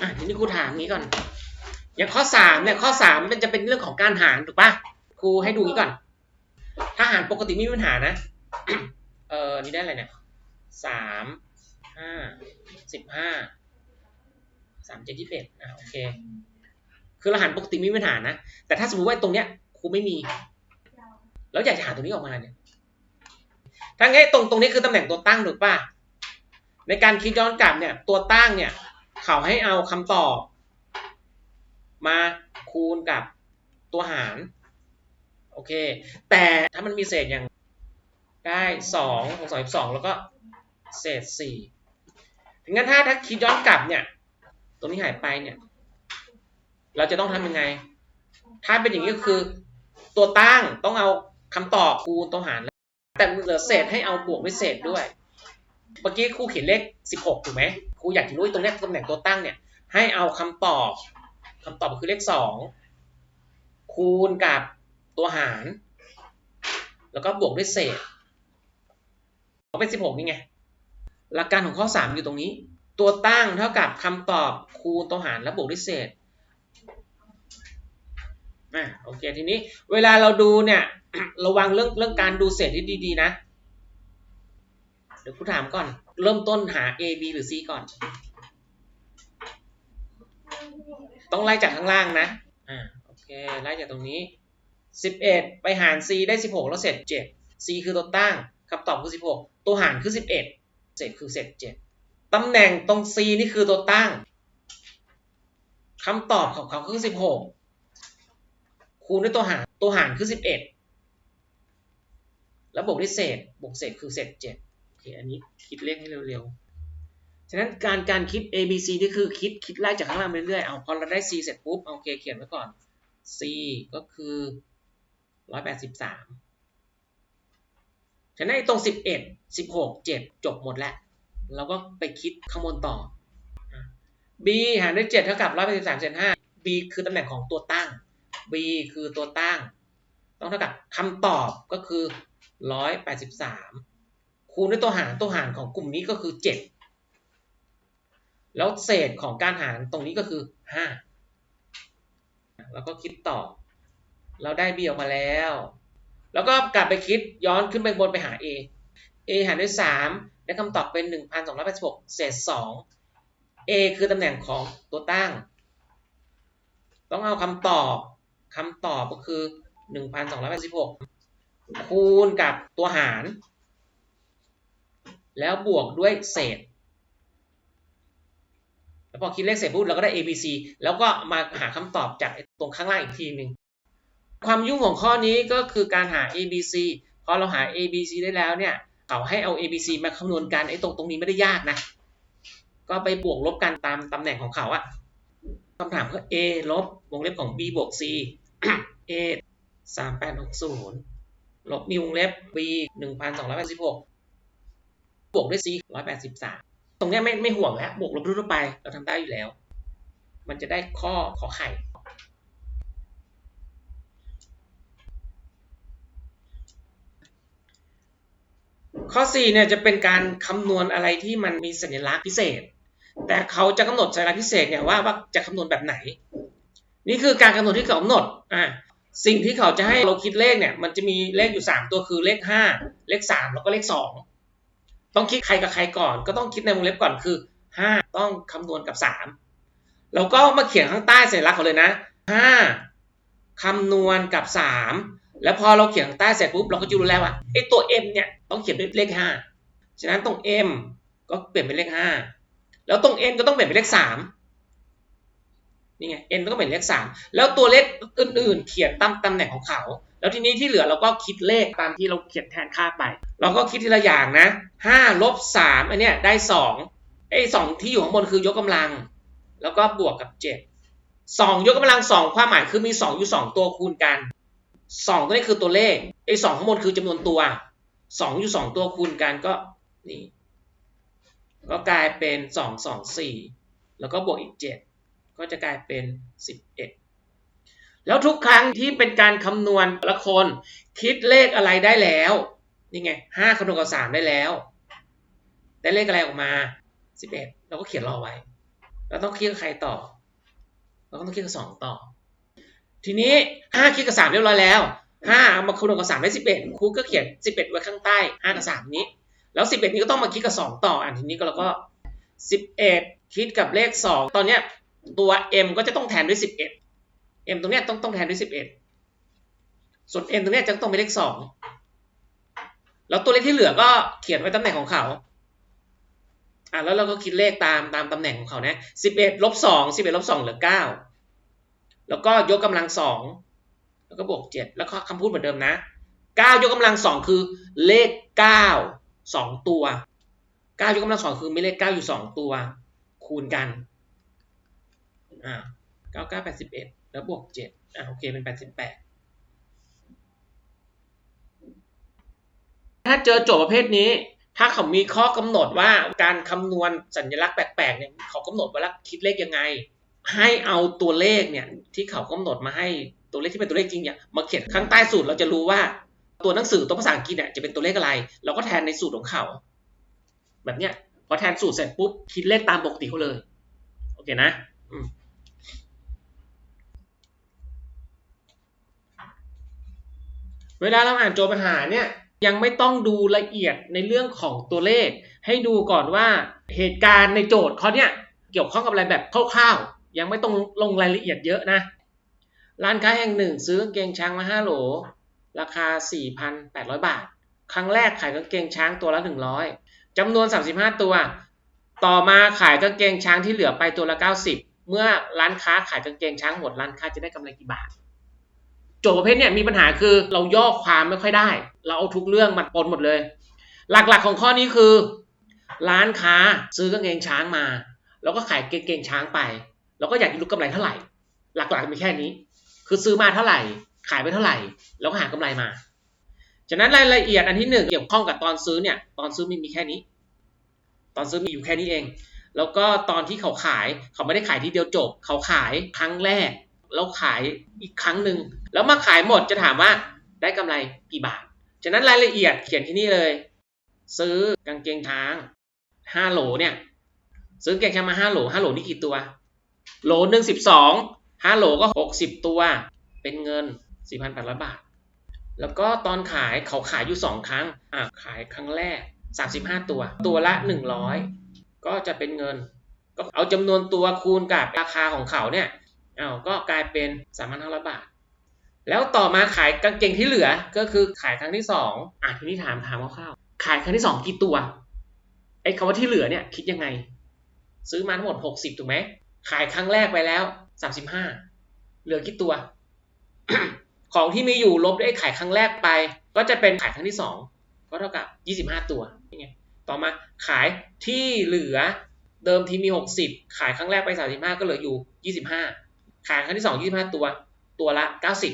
อะทีนี้ครูถามงี้ก่อน อย่างข้อสามเนี่ยข้อสามมันจะเป็นเรื่องของการหารถูกปะครูให้ดูนี้ก่อน ถ้าหารปกติไม่มีปัญหานะ เออนี่ได้อะไรเนี่ยสามห้าสิบห้าสามเจ็ดยี่สิบเอ็ดอะโอเค คือรหัสปกติไม่มีปัญหานะ แต่ถ้าสมมติว่าตรงเนี้ยครูไม่มี แล้วอยากจะหาตรงนี้ออกมาเนี่ยทั้งนี้ตรงตรงนี้คือตำแหน่งตัวตั้งถูกป่ะ ในการคิดย้อนกลับเนี่ยตัวตั้งเนี่ยเขาให้เอาคำตอบ มาคูณกับตัวหารโอเค แต่ถ้ามันมีเศษอย่างได้สองหกสองสองแล้วก็เศษสี่ถึงงั้นถ้าถ้าคิดย้อนกลับเนี่ยตรงนี้หายไปเนี่ย เราจะต้องทำยังไง ถ้าเป็นอย่างนี้ก็คือ ตัวตั้งต้องเอาคำตอบคูณตัวหาร แต่เหลือเศษให้เอาบวกด้วยเศษด้วย เมื่อกี้ครูเขียนเลข 16 ถูกไหมครูอยากจะรู้ว่าตรงนี้ตำแหน่งตัวตั้งเนี่ย ให้เอาคำตอบคำตอบคือเลข 2 คูณกับตัวหาร แล้วก็บวกด้วยเศษเอาเป็น 16 นี่ไง หลักการของข้อ 3 อยู่ตรงนี้ ตัวตั้งเท่ากับคำตอบคูณตัวหารแล้วบวกด้วยเศษอะโอเคทีนี้เวลาเราดูเนี่ยระวังเรื่องเรื่องการดูเศษที่ดีๆนะ เดี๋ยวครูถามก่อน เริ่มต้นหา A B หรือ C ก่อน ต้องไล่จากข้างล่างนะ อ่า โอเค ไล่จากตรงนี้ 11 ไปหาร C ได้ 16 แล้วเศษ7 C คือตัวตั้งคำตอบคือ 16 ตัวหารคือ 11เศษคือเศษ7ตำแหน่งตรง C นี่คือตัวตั้งคำตอบของเขาคือ 16 คูณด้วยตัวหาร ตัวหารคือ 11 แล้วบวกด้วยเศษ บวกเศษคือเศษ 7 เคอันนี้คิดเลขให้เร็วๆ ฉะนั้นการการคิด A B C นี่คือคิดคิดไล่จากข้างล่างไปเรื่อยๆเอาพอเราได้ C เสร็จปุ๊บโอเคเขียนไว้ก่อน C ก็คือ183ฉะนั้นไอ้ตรง11 16 7จบหมดแล้วเราก็ไปคิดข้างบนต่อ B หารด้วย7เท่ากับ183เศษ5 B คือตำแหน่งของตัวตั้ง B คือตัวตั้ง ต้องเท่ากับคำตอบก็คือ183 คูณด้วยตัวหารตัวหารของกลุ่มนี้ก็คือ 7 แล้วเศษของการหารตรงนี้ก็คือ 5 แล้วก็คิดต่อ เราได้ B ออกมาแล้ว แล้วก็กลับไปคิดย้อนขึ้นไปบนไปหา A A หารด้วย 3 ได้คำตอบเป็น 1,286 เศษ 2 A คือตำแหน่งของตัวตั้ง ต้องเอาคำตอบคำตอบก็คือ 1,286 คูณกับตัวหาร แล้วบวกด้วยเศษ แล้วพอคิดเลขเสร็จปุ๊บเราก็ได้ A B C แล้วก็มาหาคำตอบจากตรงข้างล่างอีกทีหนึ่งความยุ่งของข้อนี้ก็คือการหา A B C พอเราหา A B C ได้แล้วเนี่ยเขาให้เอา A B C มาคำนวณกันไอ้ตรงตรงนี้ไม่ได้ยากนะ ก็ไปบวกลบกันตามตำแหน่งของเขาอะคำถามคือ A ลบวงเล็บของ B บวก C A 3860ลบมีวงเล็บ B 1286 บวกด้วย C 183ตรงนี้ไม่ไม่ห่วงแล้ว บวกลบทั่วไป เราทำได้อยู่แล้ว มันจะได้ข้อขอไข่ ข้อ 4 เนี่ยจะเป็นการคำนวณอะไรที่มันมีสัญลักษณ์พิเศษ แต่เขาจะกำหนดสัญลักษณ์พิเศษเนี่ยว่าว่าจะคำนวณแบบไหน นี่คือการคำนวณที่เขากำหนดอ่าสิ่งที่เขาจะให้เราคิดเลขเนี่ยมันจะมีเลขอยู่ 3 ตัวคือเลข 5 เลข 3 แล้วก็เลข 2 ต้องคิดใครกับใครก่อน ก็ต้องคิดในวงเล็บก่อนคือ 5 ต้องคำนวณกับ 3 แล้วก็มาเขียนข้างใต้สัญลักษณ์เขาเลยนะ 5คำนวณกับ 3 แล้วพอเราเขียนใต้เสร็จปุ๊บเราก็จะรู้แล้วว่าไอ้ตัว m เนี่ยต้องเขียนด้วยเลข 5 ฉะนั้นตรง m ก็เปลี่ยนเป็นเลข 5 แล้วตรง n ก็ต้องเปลี่ยนเป็นเลข 3 นี่ไง n ก็เป็นเลข 3 แล้วตัวเลขอื่นๆ เขียนตามตำแหน่งของเขา แล้วทีนี้ที่เหลือเราก็คิดเลขตามที่เราเขียนแทนค่าไป เราก็คิดทีละอย่างนะ5ลบ3อันเนี้ยได้2ไอ้2ที่อยู่ข้างบนคือยกกำลัง แล้วก็บวกกับ 7 2 ยกกำลัง 2 ความหมายคือมี 2 อยู่ 2 ตัวคูณกัน 2 ตัวนี้คือตัวเลขไอ้2ข้างบนคือจำนวนตัว 2 อยู่ 2 ตัวคูณกันก็นี่ก็กลายเป็น 2 2 4 แล้วก็บวกอีก 7 ก็จะกลายเป็น 11 แล้วทุกครั้งที่เป็นการคำนวณละคน คิดเลขอะไรได้แล้ว นี่ไง5คำนวณกับ3ได้แล้ว ได้เลขอะไรออกมาสิบเอ็ดเราก็เขียนรอไว้ เราต้องคิดกับใครต่อ เราก็ต้องคิดกับสองต่อ ทีนี้ห้าคิดกับสามเรียบร้อยแล้วห้าเอามาคูณกับสามได้สิบเอ็ดครูก็เขียนสิบเอ็ดไว้ข้างใต้ห้ากับสามนี้ แล้วสิบเอ็ดนี้ก็ต้องมาคิดกับสองต่อ อันทีนี้ก็เราก็สิบเอ็ดคิดกับเลขสองตอนเนี้ยตัว m ก็จะต้องแทนด้วยสิบเอ็ด m ตรงเนี้ยต้องต้องแทนด้วยสิบเอ็ดส่วน m ตรงเนี้ยจะต้องเป็นเลขสองแล้วตัวเลขที่เหลือก็เขียนไว้ตำแหน่งของเขาอะแล้วเราก็คิดเลขตามตามตำแหน่งของเขานะสิบเอ็ดลบสองสิบเอ็ดลบสองเหลือเก้าแล้วก็ยกกำลังสองแล้วก็บวกเจ็ดแล้วก็คำพูดเหมือนเดิมนะเก้ายกกำลังสองคือเลขเก้าสองตัวเก้ายกกำลังสองคือมีเลขเก้าอยู่สองตัว คูณกันอ่า เก้าเก้าแปดสิบเอ็ดแล้วบวกเจ็ดอ่าโอเคเป็นแปดสิบแปดถ้าเจอโจทย์ประเภทนี้ ถ้าเขามีข้อกำหนดว่าการคำนวณสัญลักษณ์แปลกๆเนี่ยเขากำหนดว่าล้วคิดเลขยังไง ให้เอาตัวเลขเนี่ยที่เขากำหนดมาให้ตัวเลขที่เป็นตัวเลขจริงเนี่ยมาเขียนข้างใต้สูตรเราจะรู้ว่าตัวหนังสือตัวภาษาอังกฤษเนี่ยจะเป็นตัวเลขอะไร เราก็แทนในสูตรของเขา แบบเนี้ยพอแทนสูตรเสร็จปุ๊บคิดเลขตามปกติเขาเลย โอเคนะอืม เวลาเราอ่านโจทย์ปัญหาเนี่ยยังไม่ต้องดูละเอียดในเรื่องของตัวเลข ให้ดูก่อนว่าเหตุการณ์ในโจทย์เขาเนี่ยเกี่ยวข้องกับอะไรแบบคร่าวๆ ยังไม่ต้องลงรายละเอียดเยอะนะ ร้านค้าแห่งหนึ่งซื้อกางเกงช้างมาห้าโหล ราคา 4,800 บาท ครั้งแรกขายกางเกงช้างตัวละ 100จำนวน 35 ตัว ต่อมาขายกางเกงช้างที่เหลือไปตัวละ 90 เมื่อร้านค้าขายกางเกงช้างหมดร้านค้าจะได้กำไรกี่บาท จทย์ประเภทเนี่ยมีปัญหาคือเราย่อความไม่ค่อยได้ เราเอาทุกเรื่องมาปนหมดเลย หลักๆของข้อนี้คือ ร้านค้าซื้อกางเกงช้างมา แล้วก็ขายเกงช้างไป แล้วก็อยากจะรู้กำไรเท่าไหร่ หลักๆมีแค่นี้ คือซื้อมาเท่าไหร่ ขายไปเท่าไหร่ แล้วก็หากำไรมา ฉะนั้นรายละเอียดอันที่หนึ่งเกี่ยวข้องกับตอนซื้อเนี่ยตอนซื้อมีมีแค่นี้ ตอนซื้อมีอยู่แค่นี้เอง แล้วก็ตอนที่เขาขายเขาไม่ได้ขายทีเดียวจบ เขาขายครั้งแรก แล้วขายอีกครั้งหนึ่งแล้วมาขายหมดจะถามว่าได้กำไรกี่บาท ฉะนั้นรายละเอียดเขียนที่นี่เลย ซื้อกางเกงช้างห้าโหลเนี่ย ซื้อกางเกงช้างมาห้าโหลห้าโหลนี่กี่ตัว โหลหนึ่งสิบสองห้าโหลก็หกสิบตัว เป็นเงินสี่พันแปดร้อยบาท แล้วก็ตอนขายเขาขายอยู่สองครั้งอะขายครั้งแรกสามสิบห้าตัว ตัวละหนึ่งร้อยก็จะเป็นเงิน ก็เอาจำนวนตัวคูณกับราคาของเขาเนี่ย อาก็กลายเป็นสามพันห้าร้อยบาท แล้วต่อมาขายกางเกงที่เหลือก็คือขายครั้งที่สองอะทีนี้ถามถามคร่าวๆขายครั้งที่สองกี่ตัวไอ้คำว่าที่เหลือเนี่ยคิดยังไง ซื้อมาทั้งหมดหกสิบถูกไหมขายครั้งแรกไปแล้วสามสิบห้าเหลือกี่ตัว ของที่มีอยู่ลบด้วยขายครั้งแรกไป ก็จะเป็นขายครั้งที่สองก็เท่ากับยี่สิบห้าตัวนี่ไงต่อมาขายที่เหลือเดิมทีมีหกสิบขายครั้งแรกไปสามสิบห้าก็เหลืออยู่ยี่สิบห้า ขายครั้งที่สองยี่สิบห้าตัว ตัวละเก้าสิบ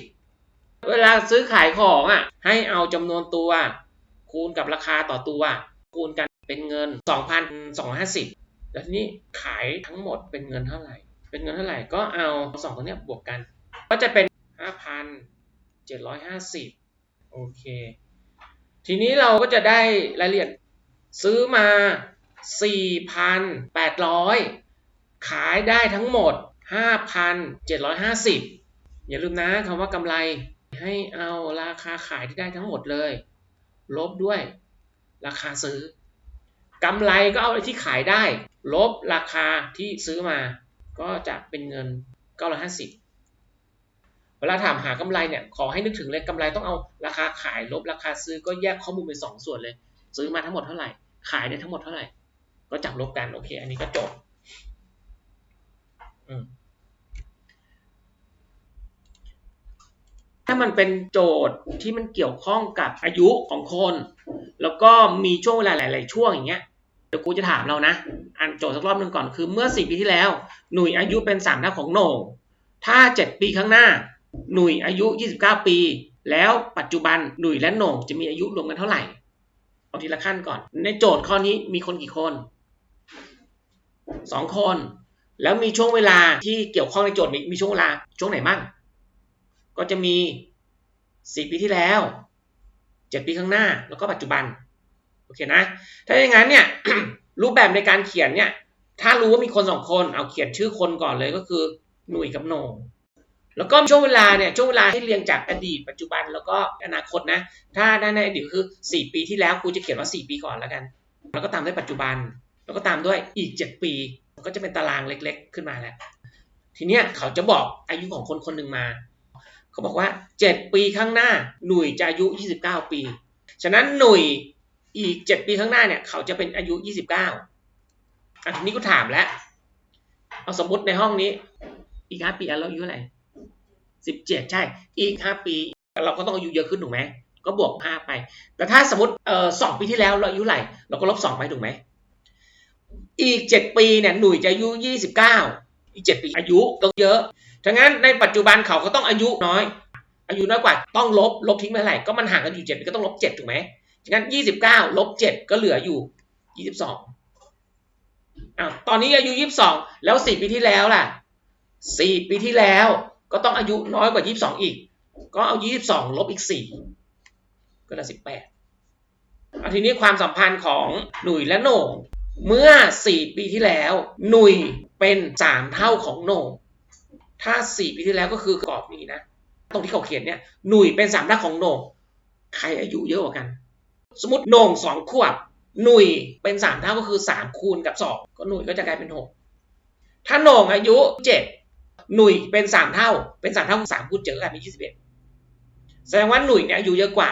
เวลาซื้อขายของอะ ให้เอาจำนวนตัว คูณกับราคาต่อตัว คูณกันเป็นเงินสองพันสองห้าสิบแล้วทีนี้ขายทั้งหมดเป็นเงินเท่าไหร่ เป็นเงินเท่าไหร่ก็เอาสองตัวเนี้ยบวกกัน ก็จะเป็นห้าพันเจ็ดร้อยห้าสิบโอเค ทีนี้เราก็จะได้รายละเอียดซื้อมาสี่พันแปดร้อยขายได้ทั้งหมด ห้าพันเจ็ดร้อยห้าสิบอย่าลืมนะคำว่ากำไรให้เอาราคาขายที่ได้ทั้งหมดเลย ลบด้วย ราคาซื้อกำไรก็เอาที่ขายได้ ลบราคาที่ซื้อมา ก็จะเป็นเงิน 950 เวลาถามหากำไรเนี่ยขอให้นึกถึงเลยกำไรต้องเอาราคาขาย ลบราคาซื้อก็แยกข้อมูลเป็นสองส่วนเลย ซื้อมาทั้งหมดเท่าไหร่ ขายได้ทั้งหมดเท่าไหร่ ก็จับลบกันโอเค อันนี้ก็จบอืม ถ้ามันเป็นโจทย์ที่มันเกี่ยวข้องกับอายุของคน แล้วก็มีช่วงเวลาหลาย ๆ ช่วงอย่างเงี้ยเดี๋ยวกูจะถามเรานะอ่านโจทย์สักรอบหนึ่งก่อนคือเมื่อสี่ปีที่แล้ว หนุ่ยอายุเป็นสามเท่าของโหน่งถ้าเจ็ดปีข้างหน้า หนุ่ยอายุยี่สิบเก้าปี แล้วปัจจุบันหนุ่ยและโหน่งจะมีอายุรวมกันเท่าไหร่เอาทีละขั้นก่อน ในโจทย์ข้อนี้มีคนกี่คนสองคน แล้วมีช่วงเวลาที่เกี่ยวข้องในโจทย์มีมีช่วงเวลาช่วงไหนบ้าง ก็จะมีสี่ปีที่แล้วเจ็ดปีข้างหน้า แล้วก็ปัจจุบัน โอเคนะ ถ้าอย่างนั้นเนี่ย รูปแบบในการเขียนเนี่ย ถ้ารู้ว่ามีคนสองคน เอาเขียนชื่อคนก่อนเลยก็คือ หนุ่ยกับโหนงแล้วก็ช่วงเวลาเนี่ยช่วงเวลาให้เรียงจากอดีตปัจจุบันแล้วก็อนาคตนะ ถ้าในอดีตคือ 4 ปีที่แล้วครูจะเขียนว่า 4 ปีก่อนแล้วกัน แล้วก็ตามด้วยปัจจุบัน แล้วก็ตามด้วยอีก 7 ปีก็จะเป็นตารางเล็ก ๆ ขึ้นมาแล้ว ทีเนี้ยเขาจะบอกอายุของคนคนหนึ่งมา เขาบอกว่า 7 ปีข้างหน้าหนุ่ยจะอายุ 29 ปี ฉะนั้นหนุ่ยอีก 7 ปีข้างหน้าเนี่ย เขาจะเป็นอายุ 29อะทีนี้ก็ถามแล้ว เอาสมมติในห้องนี้ อีก 5 ปีเราอายุเท่าไหร่17 ใช่ อีก 5 ปี เราก็ต้องอายุเยอะขึ้นถูกไหมก็บวก 5 ไป แต่ถ้าสมมติเอ่อสปีที่แล้วเราอายุไหร่เราก็ลบ 2 ไปถูกไหมอีก 7 ปีเนี่ยหนุ่ยจะอายุ 29 อีก 7 ปีอายุต้องเยอะ ทั้งนั้นในปัจจุบันเขาก็ต้องอายุน้อย อายุน้อยกว่าต้องลบลบทิ้งไปเท่าไหร่ก็มันห่างกันอยู่7ปีก็ต้องลบ7ถูกไหมฉะนั้น29ลบ7ก็เหลืออยู่22อ้าวตอนนี้อายุ22แล้ว4ปีที่แล้วล่ะ4ปีที่แล้วก็ต้องอายุน้อยกว่า22อีก ก็เอา22ลบอีก4ก็ได้18เอาทีนี้ความสัมพันธ์ของหนุ่ยและโหน่งเมื่อ 4 ปีที่แล้ว หนุ่ยเป็น 3 เท่าของโหน่ง ถ้า4ปีที่แล้วก็คือกรอบนี้นะ ตรงที่เขาเขียนเนี่ยหนุ่ยเป็น3เท่าของโหน่งใครอายุเยอะกว่ากัน สมมติโหน่ง2ขวบหนุ่ยเป็น3เท่าก็คือ3คูณกับ2ก็หนุ่ยก็จะกลายเป็น6ถ้าโหน่งอายุ7หนุ่ยเป็น3เท่า เป็น3เท่าของ3คูณเจอกลายเป็น21แสดงว่าหนุ่ยเนี่ยอายุเยอะกว่า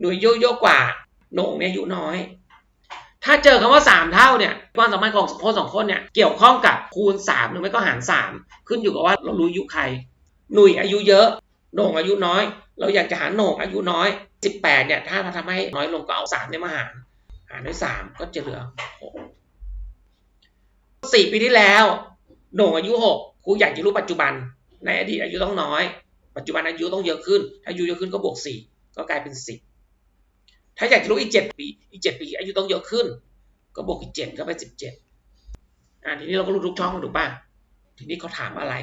หนุ่ยอายุเยอะกว่าโหน่งเนี่ยอายุน้อย ถ้าเจอคำว่า 3 เท่าเนี่ยความสัมพันธ์ของคนสองคนเนี่ยเกี่ยวข้องกับคูณ 3 หรือไม่ก็หาร 3 ขึ้นอยู่กับว่าเรารู้อายุใคร หนุ่ยอายุเยอะโหน่งอายุน้อย เราอยากจะหาโหน่งอายุน้อย 18เนี่ยถ้าทำให้น้อยลงก็เอา3เนี่ยมาหารหารด้วย 3 ก็จะเหลือ6 4ปีที่แล้วโหน่งอายุ 6ครูอยากจะรู้ปัจจุบัน ในอดีตอายุต้องน้อย ปัจจุบันอายุต้องเยอะขึ้น ถ้าอายุเยอะขึ้นก็บวก 4 ก็กลายเป็น 10 ถ้าอยากจะรู้อีก7ปี อีก7ปีอายุต้องเยอะขึ้น ก็บวกอีก7ก็เป็น17อ่าทีนี้เราก็รู้ทุกช่องถูกป่ะทีนี้เขาถามอะไร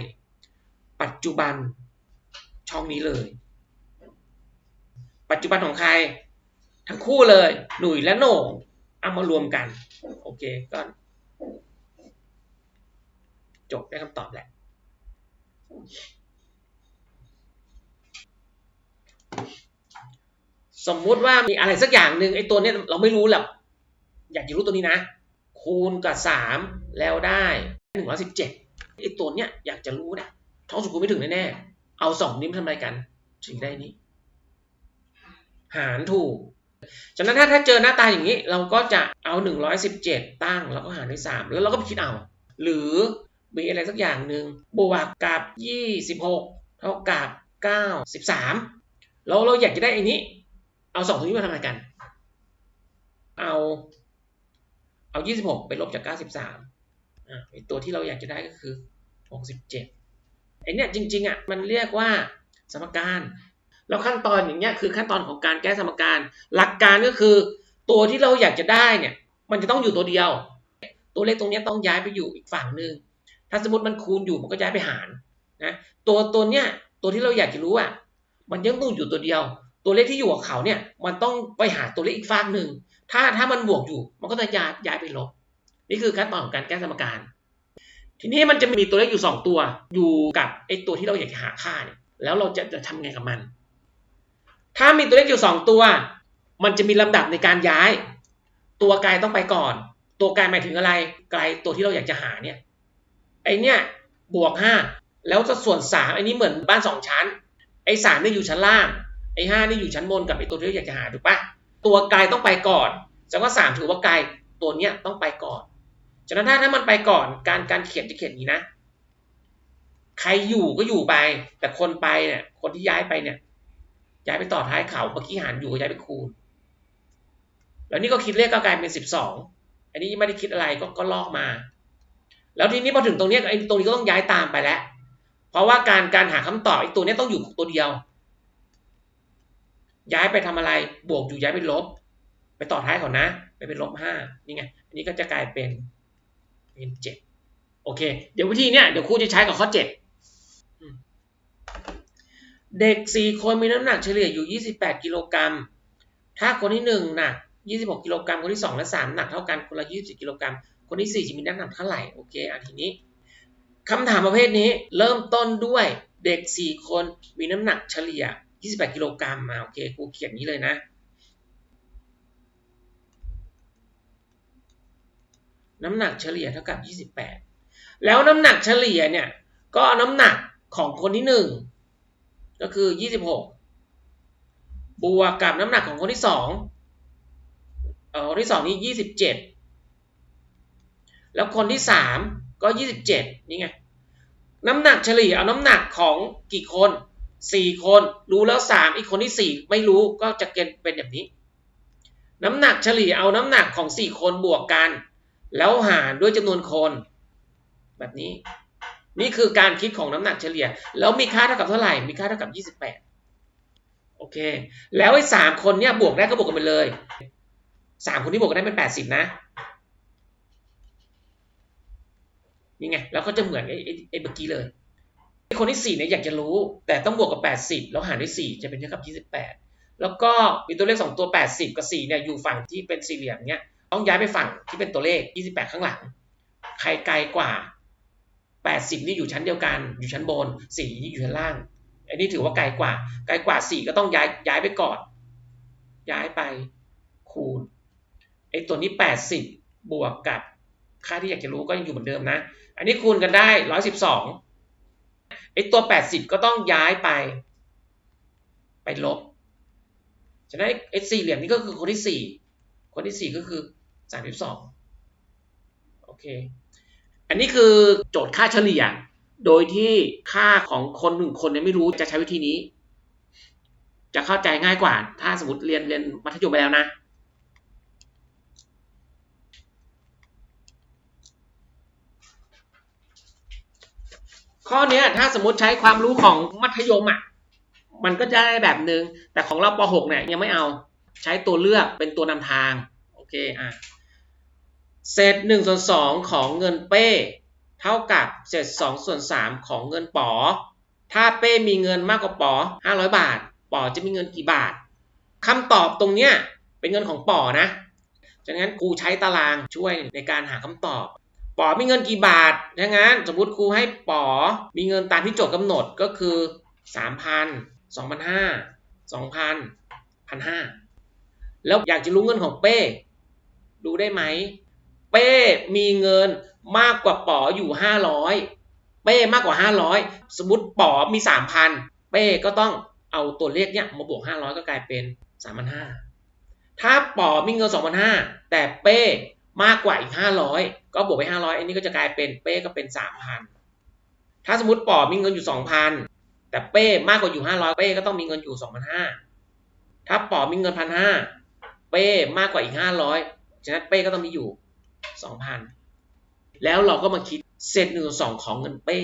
ปัจจุบันช่องนี้เลย ปัจจุบันของใคร ทั้งคู่เลย หนุ่ยและโหน่งเอามารวมกัน โอเคก็จบได้คำตอบแหละ สมมุติว่ามีอะไรสักอย่างหนึ่งไอ้ตัวเนี้ยเราไม่รู้หรอกอยากจะรู้ตัวนี้นะ คูณกับสามแล้วได้หนึ่งร้อยสิบเจ็ดไอ้ตัวเนี้ยอยากจะรู้นี่ยท้องสุขุมไม่ถึงแน่ๆเอาสองนิ้วทำอะไรกัน ถึงได้นี้ หารถูกฉะนั้นถ้าถ้าเจอหน้าตาอย่างนี้ เราก็จะเอา 117 ตั้งแล้วก็หารด้วย3แล้วเราก็ไปคิดเอา หรือมีอะไรสักอย่างหนึ่งบวกกับ 26 เท่ากับ 93 แล้วเราอยากจะได้อันนี้ เอาสองตัวนี้มาทำอะไรกัน เอา เอา26ไปลบจาก93อะไอตัวที่เราอยากจะได้ก็คือ67ไอเนี้ยจริง ๆอะมันเรียกว่าสมการแล้วขั้นตอนอย่างเงี้ยคือขั้นตอนของการแก้สมการ หลักการก็คือ ตัวที่เราอยากจะได้เนี่ย มันจะต้องอยู่ตัวเดียว ตัวเลขตรงนี้ต้องย้ายไปอยู่อีกฝั่งหนึ่งถ้าสมมติมันคูณอยู่มันก็ย้ายไปหารนะตัวตัวเนี้ยตัวที่เราอยากจะรู้อะมันยังต้องอยู่ตัวเดียว ตัวเลขที่อยู่กับเขาเนี่ยมันต้องไปหาตัวเลขอีกฝั่งหนึ่งถ้าถ้ามันบวกอยู่ มันก็จะย้ายย้ายไปลบ นี่คือขั้นตอนของการแก้สมการ ทีนี้มันจะมีตัวเลขอยู่ 2 ตัว อยู่กับไอ้ตัวที่เราอยากจะหาค่าเนี่ยแล้วเราจะจะทำไงกับมัน ถ้ามีตัวเลขอยู่ 2 ตัว มันจะมีลำดับในการย้าย ตัวไกลต้องไปก่อน ตัวไกลหมายถึงอะไรไกลตัวที่เราอยากจะหาเนี่ยไอเนี่ยบวก 5 แล้วจะส่วน3ไอ้นี้เหมือนบ้าน 2 ชั้น ไอ้3เนี่ยอยู่ชั้นล่าง ไอ้5นี่อยู่ชั้นบนกับไอ้ตัวที่อยากจะหาถูกปะตัวไกลต้องไปก่อนแสดงว่า3ถือว่าไกลตัวเนี้ยต้องไปก่อนฉะนั้นถ้าถ้ามันไปก่อนการการเขียนจะเขียนอย่างนี้นะ ใครอยู่ก็อยู่ไป แต่คนไปเนี่ยคนที่ย้ายไปเนี่ย ย้ายไปต่อท้ายเขาเมื่อกี้หารอยู่ก็ย้ายไปคูณ แล้วนี่ก็คิดเลขก็กลายเป็นสิบสองอันนี้ไม่ได้คิดอะไรก็ก็ลอกมา แล้วทีนี้พอถึงตรงนี้ไอ้ตรงนี้ก็ต้องย้ายตามไปแล้ว เพราะว่าการการหาคำตอบไอ้ตัวนี้ต้องอยู่ตัวเดียว ย้ายไปทำอะไร บวกอยู่ย้ายไปลบ ไปต่อท้ายเขานะ ไปเป็นลบห้านี่ไง อันนี้ก็จะกลายเป็นเป็นเจ็ดโอเค เดี๋ยววิธีเนี้ยเดี๋ยวครูจะใช้กับข้อเจ็ดเด็กสี่คนมีน้ำหนักเฉลี่ยอยู่ 28 กิโลกรัม ถ้าคนที่หนึ่งหนัก 26 กิโลกรัม คนที่2และ3หนักเท่ากัน คนละ 24 กิโลกรัม คนที่4จะมีน้ำหนักเท่าไหร่ โอเคอะทีนี้คำถามประเภทนี้เริ่มต้นด้วยเด็ก 4 คนมีน้ำหนักเฉลี่ย 28กิโลกรัมมาโอเคครูเขียนนี้เลยนะ น้ำหนักเฉลี่ยเท่ากับ 28 แล้วน้ำหนักเฉลี่ยเนี่ย ก็น้ำหนักของคนที่ 1 ก็คือ 26 บวกกับน้ำหนักของคนที่ 2 เอ่อคนที่ 2 นี่ 27 แล้วคนที่ 3 ก็ 27 นี่ไง น้ำหนักเฉลี่ยเอาน้ำหนักของกี่คน 4 คนรู้แล้ว 3 อีกคนที่ 4 ไม่รู้ก็จะเกณฑ์เป็นแบบนี้ น้ำหนักเฉลี่ยเอาน้ำหนักของ 4 คนบวกกัน แล้วหารด้วยจำนวนคน แบบนี้ นี่คือการคิดของน้ำหนักเฉลี่ย แล้วมีค่าเท่ากับเท่าไหร่ มีค่าเท่ากับ 28 โอเค แล้วไอ้สามคนเนี่ยบวกได้ก็บวกกันไปเลยสามคนที่บวกกันได้เป็น80นะนี่ไงแล้วก็จะเหมือนไอ้ไอ้เมื่อกี้เลย คนที่สี่เนี่ยอยากจะรู้ แต่ต้องบวกกับ 80 แล้วหารด้วย 4 จะเป็นเท่ากับ 28 แล้วก็มีตัวเลข 2 ตัว 80 กับ 4 เนี่ยอยู่ฝั่งที่เป็นสี่เหลี่ยมเนี่ยต้องย้ายไปฝั่งที่เป็นตัวเลข 28 ข้างหลัง ใครไกลกว่า 80 นี่อยู่ชั้นเดียวกัน อยู่ชั้นบน 4 นี่อยู่ชั้นล่าง อันนี้ถือว่าไกลกว่า ไกลกว่า 4 ก็ต้องย้ายย้ายไปก่อน ย้ายไปคูณไอ้ตัวนี้ 80 บวกกับค่าที่อยากจะรู้ก็ยังอยู่เหมือนเดิมนะ อันนี้คูณกันได้ 112 อ้ตัว 80 ก็ต้องย้ายไป ไปลบ ฉะนั้นไอ้สี่เหลี่ยมนี้ก็คือคนที่ 4 คนที่ 4 ก็คือ 32 โอเค อันนี้คือโจทย์ค่าเฉลี่ย โดยที่ค่าของคนหนึ่งคนเนี่ยไม่รู้จะใช้วิธีนี้ จะเข้าใจง่ายกว่า ถ้าสมมติเรียนเรียนมัธยมไปแล้วนะ ข้อเนี้ยถ้าสมมติใช้ความรู้ของมัธยมอะมันก็จะได้แบบนึง แต่ของเราป .6 เนี่ยยังไม่เอาใช้ตัวเลือกเป็นตัวนำทาง โอเคอะเศษ1ส่วน2ของเงินเป้ เท่ากับเศษ2ส่วน3ของเงินป๋อ ถ้าเป้มีเงินมากกว่าป๋อ500 บาท ป๋อจะมีเงินกี่บาทคำตอบตรงเนี้ยเป็นเงินของป๋อนะฉะนั้นครูใช้ตารางช่วยในการหาคำตอบ ป๋อมีเงินกี่บาทดังนั้นสมมติครูให้ป๋อมีเงินตามที่โจทย์กำหนดก็คือ 3,000 2,500 2,000 1,500 แล้วอยากจะรู้เงินของเป้ดูได้ไหม เป้มีเงินมากกว่าป๋ออยู่ 500 เป้มากกว่า 500 สมมติป๋อมี 3,000 เป้ก็ต้องเอาตัวเลขเนี้ยมาบวก 500 ก็กลายเป็น 3,500 ถ้าป๋อมีเงิน 2,500 แต่เป้ มากกว่าอีก500ก็บวกไป500อันนี้ก็จะกลายเป็นเป้ก็เป็น3,000ถ้าสมมติปอมีเงินอยู่2,000แต่เป้มากกว่าอยู่500เป้ก็ต้องมีเงินอยู่2,500ถ้าปอมีเงิน1,500เป้มากกว่าอีก500ฉะนั้นเป้ก็ต้องมีอยู่2,000แล้วเราก็มาคิดเศษหนึ่งส่วนสองของเงินเป้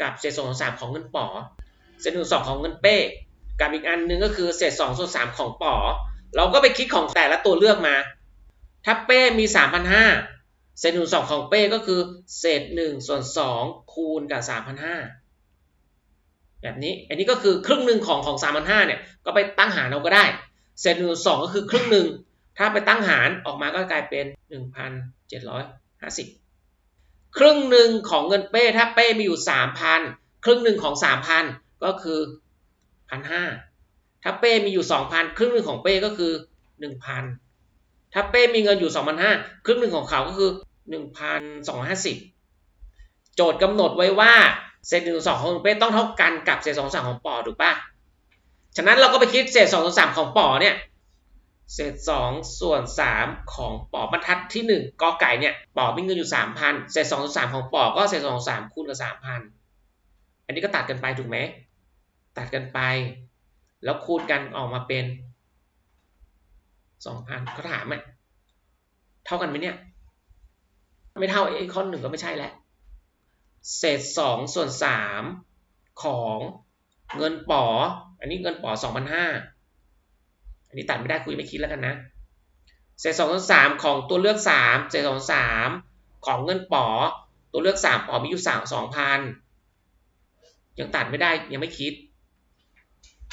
กับเศษสองส่วนสามของเงินปอเศษหนึ่งสองของเงินเป้กับอีกอันหนึ่งก็คือเศษสองส่วนสามของปอเราก็ไปคิดของแต่ละตัวเลือกมา ถ้าเป้มี 3,500 เศษหนึ่งส่วนสองของเป้ก็คือเศษหนึ่งส่วนสองคูณกับ 3,500 แบบนี้ อันนี้ก็คือครึ่งหนึ่งของของ 3,500 เนี่ย ก็ไปตั้งหารเราก็ได้ เศษหนึ่งส่วนสองก็คือครึ่งหนึ่ง ถ้าไปตั้งหารออกมาก็กลายเป็น 1,750 ครึ่งหนึ่งของเงินเป้ ถ้าเป้มีอยู่ 3,000 ครึ่งหนึ่งของ 3,000 ก็คือ 1,500 ถ้าเป้มีอยู่ 2,000 ครึ่งหนึ่งของเป้ก็คือ 1,000 ถ้าเป้มีเงินอยู่ 2,500 ครึ่งหนึ่งของเขาก็คือ 1,250 โจทย์กำหนดไว้ว่าเศษหนึ่งส่วนสองของเป้ต้องเท่ากันกับเศษสองส่วนสามของปอถูกปะฉะนั้นเราก็ไปคิดเศษสองส่วนสามของปอเนี่ย เศษสองส่วนสามของปอบรรทัดที่หนึ่งกอไก่เนี่ยปอมีเงินอยู่สามพันเศษสองส่วนสามของปอก็เศษสองส่วนสามคูณกับสามพันอันนี้ก็ตัดกันไปถูกไหม ตัดกันไป แล้วคูณกันออกมาเป็น สองพันเขาถามอะเท่ากันไหมเนี่ย ไม่เท่าไอ้ข้อหนึ่งก็ไม่ใช่แล้วเศษสองส่วนสามของเงินปออันนี้เงินปอสองพันห้าอันนี้ตัดไม่ได้คุยไม่คิดแล้วกันนะ เศษสองส่วนสามของตัวเลือกสามเศษสองส่วนสามของเงินป๋อ ตัวเลือกสามป๋อมีอยู่สามสองพันยังตัดไม่ได้ยังไม่คิด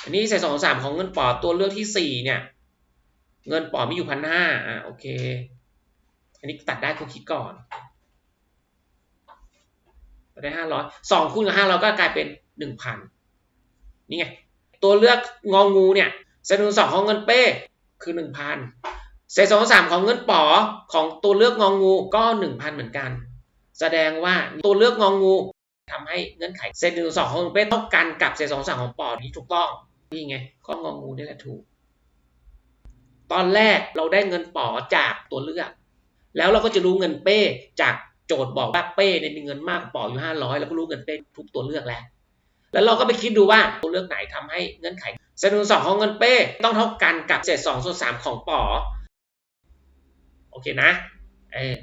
อันนี้เศษสองส่วนสามของเงินป๋อตัวเลือกที่สี่เนี่ย เงินป๋อมีอยู่พันห้าอ่าโอเค อันนี้ตัดได้ครูคิดก่อนตัดได้ห้าร้อยสองคูณกับห้าร้อยก็กลายเป็นหนึ่งพันนี่ไง ตัวเลือกงองูเนี่ยเศษส่วนสองของเงินเป้คือหนึ่งพันเศษสองส่วนสามของเงินป๋อของตัวเลือกงองูก็หนึ่งพันเหมือนกัน แสดงว่าตัวเลือกงองูทำให้เงื่อนไขเศษหนึ่งสองของเงินเป้เท่ากันกับเศษสองส่วนสามของป๋อที่ถูกต้องนี่ไงข้ององูนี่แหละถูก ตอนแรกเราได้เงินป๋อจากตัวเลือก แล้วเราก็จะรู้เงินเป้จากโจทย์บอกว่าเป้เนี่ยมีเงินมากกว่าป๋ออยู่ห้าร้อยเราก็รู้เงินเป้ทุกตัวเลือกแล้ว แล้วเราก็ไปคิดดูว่าตัวเลือกไหนทำให้เงื่อนไขเศษหนึ่งส่วนสองของเงินเป้ต้องเท่ากันกับเศษสองส่วนสามของป๋อโอเคนะเออ